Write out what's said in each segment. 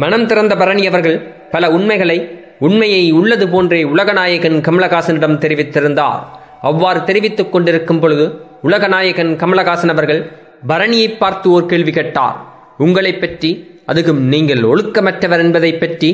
மனம் திறந்த பரணி அவர்கள் பல உண்மைகளை உண்மையை உள்ளது போன்றே உலகநாயகன் கமலஹாசனிடம் தெரிவித்திருந்தார். அவ்வாறு தெரிவித்துக் கொண்டிருக்கும் பொழுது உலகநாயகன் கமலஹாசன் அவர்கள் பரணியை பார்த்து ஓர் கேள்வி கேட்டார். உங்களை பற்றி அதுக்கும் நீங்கள் ஒழுக்கமற்றவர் என்பதை பற்றி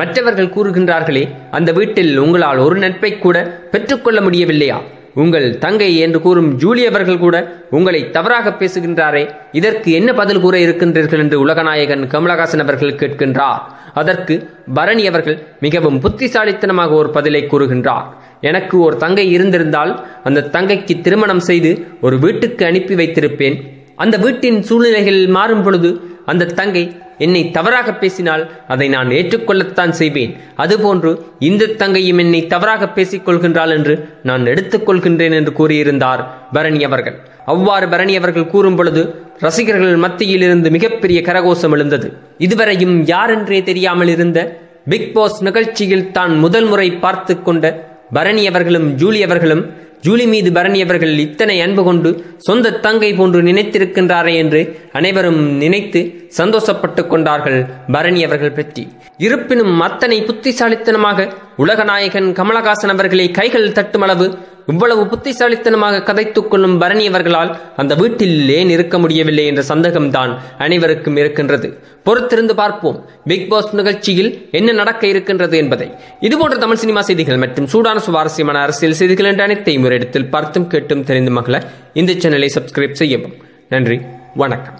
மற்றவர்கள் கூறுகின்றார்களே அந்த வீட்டில் உங்களால் ஒரு நட்பை கூட பெற்றுக்கொள்ள முடியவில்லையா? உங்கள் தங்கை என்று கூறும் ஜூலி அவர்கள் கூட உங்களை தவறாக பேசுகின்றாரே இதற்கு என்ன பதில் கூற இருக்கின்றீர்கள் என்று உலகநாயகன் கமலஹாசன் அவர்கள் கேட்கின்றார். அதற்கு பரணி அவர்கள் மிகவும் புத்திசாலித்தனமாக ஒரு பதிலை கூறுகின்றார். எனக்கு ஒரு தங்கை இருந்திருந்தால் அந்த தங்கைக்கு திருமணம் செய்து ஒரு வீட்டுக்கு அனுப்பி வைத்திருப்பேன். அந்த வீட்டின் சூழ்நிலைகள் மாறும் பொழுது அந்த தங்கை என்னை தவறாக பேசினால் அதை நான் ஏற்றுக்கொள்ளத்தான் செய்வேன். அதுபோன்று இந்த தங்கையும் என்னை தவறாக பேசிக் கொள்கின்றாள் என்று நான் எடுத்துக்கொள்கின்றேன் என்று கூறியிருந்தார் பரணி அவர்கள். அவ்வாறு பரணி அவர்கள் கூறும் பொழுது ரசிகர்கள் மத்தியில் இருந்து மிகப்பெரிய கரகோஷம் எழுந்தது. இதுவரையும் யாரென்றே தெரியாமல் இருந்த பிக் பாஸ் நிகழ்ச்சியில் தான் முதல் முறை பார்த்து கொண்ட பரணி அவர்களும் ஜூலி அவர்களும் ஜூலி மீது பரணி அவர்கள் இத்தனை அன்பு கொண்டு சொந்த தங்கை போன்று நினைத்திருக்கின்றாரே என்று அனைவரும் நினைத்து சந்தோஷப்பட்டு கொண்டார்கள் பரணி அவர்கள் பற்றி. இருப்பினும் அத்தனை புத்திசாலித்தனமாக உலகநாயகன் கமலஹாசன் அவர்களை கைகள் தட்டுமளவு இவ்வளவு புத்திசாலித்தனமாக கதைத்துக் கொள்ளும் பரணி அவர்களால் அந்த வீட்டில் ஏன் இருக்க முடியவில்லை என்ற சந்தேகம்தான் அனைவருக்கும் இருக்கின்றது. பொறுத்திருந்து பார்ப்போம். பிக் பாஸ் நிகழ்ச்சியில் என்ன நடக்க இருக்கின்றது என்பதை. இதுபோன்ற தமிழ் சினிமா செய்திகள் மற்றும் சூடான சுவாரஸ்யமான அரசியல் செய்திகள் என்ற அனைத்தையும் ஒரு இடத்தில் பார்த்தும் கேட்டும் தெரிந்து மகள இந்த சேனலை சப்ஸ்கிரைப் செய்யவும். நன்றி. வணக்கம்.